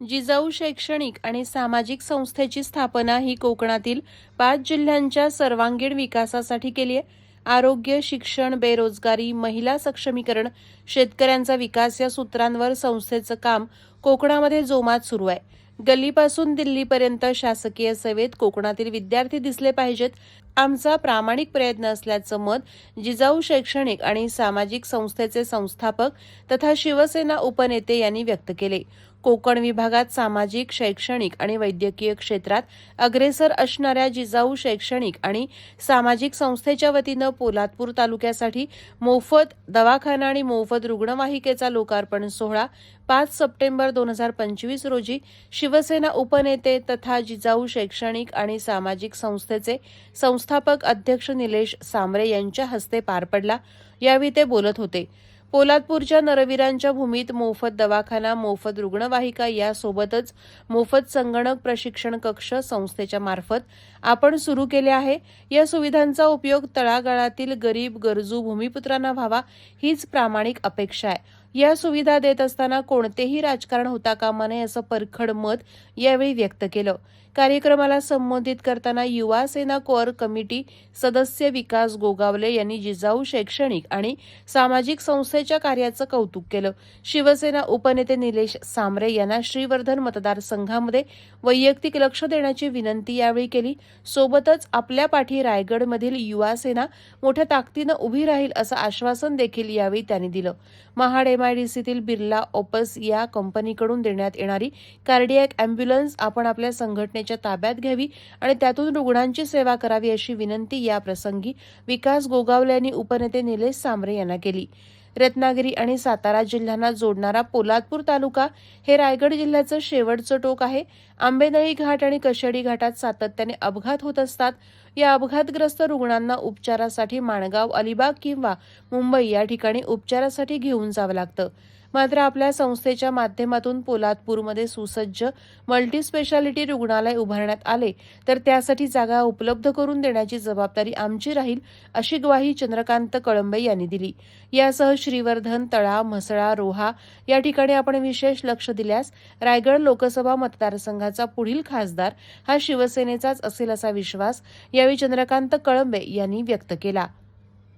जिजाऊ शैक्षणिक आणि सामाजिक संस्थेची स्थापना ही कोकणातील पाच जिल्ह्यांच्या सर्वांगीण विकासासाठी केली आहे. आरोग्य शिक्षण बेरोजगारी महिला सक्षमीकरण शेतकऱ्यांचा विकास या सूत्रांवर संस्थेचं काम कोकणामध्ये जोमात सुरू आहे. गल्लीपासून दिल्लीपर्यंत शासकीय सेवेत कोकणातील विद्यार्थी दिसले पाहिजेत. आमचा प्रामाणिक प्रयत्न असल्याचं मत जिजाऊ शैक्षणिक आणि सामाजिक संस्थेचे संस्थापक तथा शिवसेना उपनेते यांनी व्यक्त केले. कोकण विभागात सामाजिक शैक्षणिक आणि वैद्यकीय क्षेत्रात अग्रेसर असणाऱ्या जिजाऊ शैक्षणिक आणि सामाजिक संस्थेच्या वतीनं पोलादपूर तालुक्यासाठी मोफत दवाखाना आणि मोफत रुग्णवाहिकेचा लोकार्पण सोहळा पाच सप्टेंबर दोन हजार पंचवीस रोजी शिवसेना उपनेते तथा जिजाऊ शैक्षणिक आणि सामाजिक संस्थेचे संस्थापक अध्यक्ष निलेश सांबरे यांच्या हस्ते पार पडला. यावेळी ते बोलत होते. पोलादपूरच्या नरवीरांच्या भूमीत मोफत दवाखाना मोफत रुग्णवाहिका यासोबतच मोफत संगणक प्रशिक्षण कक्ष संस्थेच्या मार्फत आपण सुरू केले आहे. या सुविधांचा उपयोग तळागाळातील गरीब गरजू भूमिपुत्रांना व्हावा हीच प्रामाणिक अपेक्षा आहे. या सुविधा देत असताना कोणतेही राजकारण होता कामा नये असं परखड मत यावेळी व्यक्त केलं. कार्यक्रमाला संबोधित करताना युवा सेना कोअर कमिटी सदस्य विकास गोगावले यांनी जिजाऊ शैक्षणिक आणि सामाजिक संस्थेच्या कार्याचं कौतुक केलं. शिवसेना उपनेते निलेश सामरे यांना श्रीवर्धन मतदारसंघामध्ये वैयक्तिक लक्ष देण्याची विनंती यावेळी केली. सोबतच आपल्या पाठी रायगडमधील युवा सेना मोठ्या ताकदीनं उभी राहील असं आश्वासन देखील यावेळी त्यांनी दिलं. महाडे एमआयडीसीतील बिर्ला ओपस या कंपनीकडून देण्यात येणारी कार्डियॅक अँब्युलन्स आपण आपल्या संघटनेच्या ताब्यात घ्यावी आणि त्यातून रुग्णांची सेवा करावी अशी विनंती या प्रसंगी विकास गोगावले यांनी उपनेते निलेश सांबरे यांना केली. रत्नागिरी आणि सातारा जिल्ह्यांना जोडणारा पोलादपूर तालुका हे रायगड जिल्ह्याचं शेवटचं टोक आहे. आंबेनळी घाट आणि कशेडी घाटात सातत्याने अपघात होत असतात. या अपघातग्रस्त रुग्णांना उपचारासाठी माणगाव अलिबाग किंवा मुंबई या ठिकाणी उपचारासाठी घेऊन जावं लागतं. मात्र आपल्या संस्थेच्या माध्यमातून पोलादपूरमध्ये सुसज्ज मल्टी स्पेशालिटी रुग्णालय उभारण्यात आले तर त्यासाठी जागा उपलब्ध करून देण्याची जबाबदारी आमची राहील अशी ग्वाही चंद्रकांत कळंबे यांनी दिली. यासह श्रीवर्धन तळा म्हसळा रोहा या ठिकाणी आपण विशेष लक्ष दिल्यास रायगड लोकसभा मतदारसंघाचा पुढील खासदार हा शिवसेनेचाच असेल असा विश्वास यावेळी चंद्रकांत कळंबे यांनी व्यक्त केला.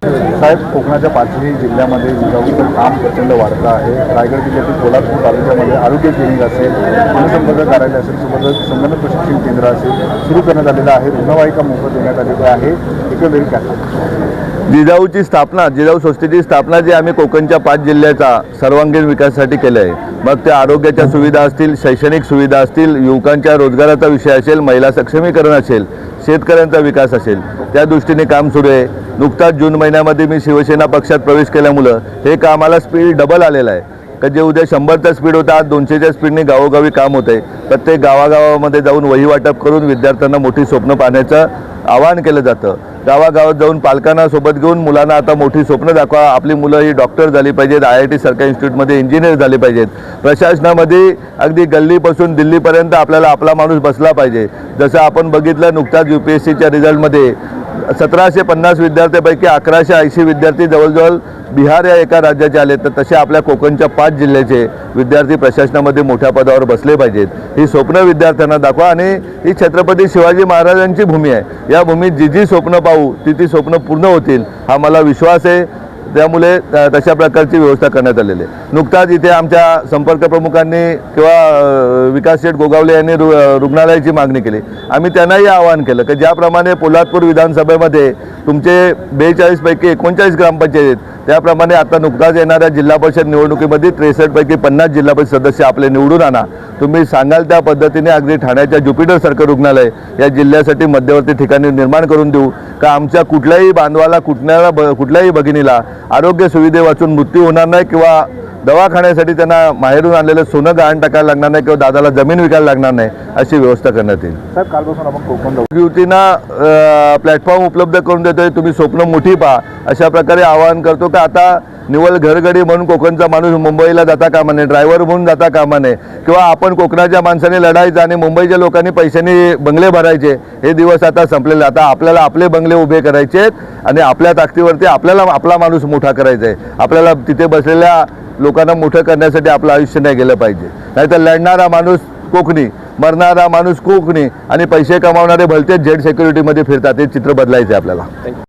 साहेब कोकणाच्या पाचही जिल्ह्यामध्ये जिजाऊचं काम प्रचंड वाढतं आहे. रायगड जिल्ह्यातील कोल्हापूर तालुक्यामध्ये आरोग्य क्लिनिक असेल जनसंपर्क कार्यालय असेल सोबतच संगणक प्रशिक्षण केंद्र असेल सुरू करण्यात आलेलं आहे. रुग्णवाहिका मोफत देण्यात आलेली आहे. एकंदरीत काय जिजाऊची स्थापना जिजाऊ संस्थेची स्थापना जी आम्ही कोकणच्या पाच जिल्ह्याचा सर्वांगीण विकासासाठी केलं आहे मग त्या आरोग्याच्या सुविधा असतील शैक्षणिक सुविधा असतील युवकांच्या रोजगाराचा विषय असेल महिला सक्षमीकरण असेल शेतकऱ्यांचा विकास असेल त्या दृष्टीने काम सुरू आहे. नुकताच जून महिन्यामध्ये मी शिवसेना पक्षात प्रवेश केल्यामुळं हे कामाला स्पीड डबल आलेलं आहे. का जे उद्या शंभरचा स्पीड होता आज दोनशेच्या स्पीडने गावोगावी काम होत आहे प्रत्येक गावागावामध्ये जाऊन वही वाटप करून विद्यार्थ्यांना मोठी स्वप्न पाहण्याचं आवाहन केलं जातं. गावागावात जाऊन पालकांना सोबत घेऊन मुलांना आता मोठी स्वप्न दाखवा. आपली मुलं ही डॉक्टर झाली पाहिजेत आय आय टी सारख्या इन्स्टिट्यूटमध्ये इंजिनियर झाले पाहिजेत. प्रशासनामध्ये अगदी गल्लीपासून दिल्लीपर्यंत आपल्याला आपला माणूस बसला पाहिजे. जसं आपण बघितलं नुकताच यू पी एस सीच्या रिझल्टमध्ये सतराशे पन्नास विद्यार्थ्यांपैकी अकराशे ऐंशी विद्यार्थी जवळजवळ बिहार या एका राज्याचे आले तर तसे आपल्या कोकणच्या पाच जिल्ह्याचे विद्यार्थी प्रशासनामध्ये मोठ्या पदावर बसले पाहिजेत. ही स्वप्न विद्यार्थ्यांना दाखवा आणि ही छत्रपती शिवाजी महाराजांची भूमी आहे. या भूमीत जी जी स्वप्न पाहू ती ती स्वप्न पूर्ण होतील हा मला विश्वास आहे. त्यामुळे तशा प्रकारची व्यवस्था करण्यात आलेली आहे. नुकताच इथे आमच्या संपर्क प्रमुखांनी किंवा विकास शेठ गोगावले यांनी रु रुग्णालयाची मागणी केली. आम्ही त्यांनाही आवाहन केलं की ज्याप्रमाणे पोलादपूर विधानसभेमध्ये तुमचे बेचाळीसपैकी एकोणचाळीस ग्रामपंचायत आहेत त्याप्रमाणे आता नुकताच येणाऱ्या जिल्हा परिषद निवडणुकीमध्ये त्रेसष्टपैकी पन्नास जिल्हा परिषद सदस्य आपले निवडून आणा. तुम्ही सांगाल त्या पद्धतीने अगदी ठाण्याच्या ज्युपिटरसारखं रुग्णालय या जिल्ह्यासाठी मध्यवर्ती ठिकाणी निर्माण करून देऊ. का आमच्या कुठल्याही बांधवाला कुठल्या ब कुठल्याही भगिनीला आरोग्य सुविधे वाचून मृत्यू होणार नाही किंवा दवाखान्यासाठी त्यांना माहेरून आणलेलं सोनं गहाण टाकायला लागणार नाही किंवा दादाला जमीन विकायला लागणार नाही अशी व्यवस्था करण्यात येईल. कालपासून आपण कोकण युवतींना प्लॅटफॉर्म उपलब्ध करून देतोय तुम्ही स्वप्न मोठी पहा. अशा प्रकारे आवाहन करतो का आता निवल घरगडी म्हणून कोकणचा माणूस मुंबईला जाता कामा नये ड्रायव्हर म्हणून जाता कामा नये किंवा आपण कोकणाच्या माणसाने लढायचं आणि मुंबईच्या लोकांनी पैशाने बंगले भरायचे हे दिवस आता संपलेले. आता आपल्याला आपले बंगले उभे करायचे आहेत आणि आपल्या ताकदीवरती आपल्याला आपला माणूस मोठा करायचा आहे. आपल्याला तिथे बसलेल्या लोकांना मोठं करण्यासाठी आपलं आयुष्य नाही गेलं पाहिजे. नाहीतर लढणारा माणूस कोकणी मरणारा माणूस कोकणी आणि पैसे कमावणारे भलतेच झेड सेक्युरिटीमध्ये फिरतात. हे चित्र बदलायचं आहे आपल्याला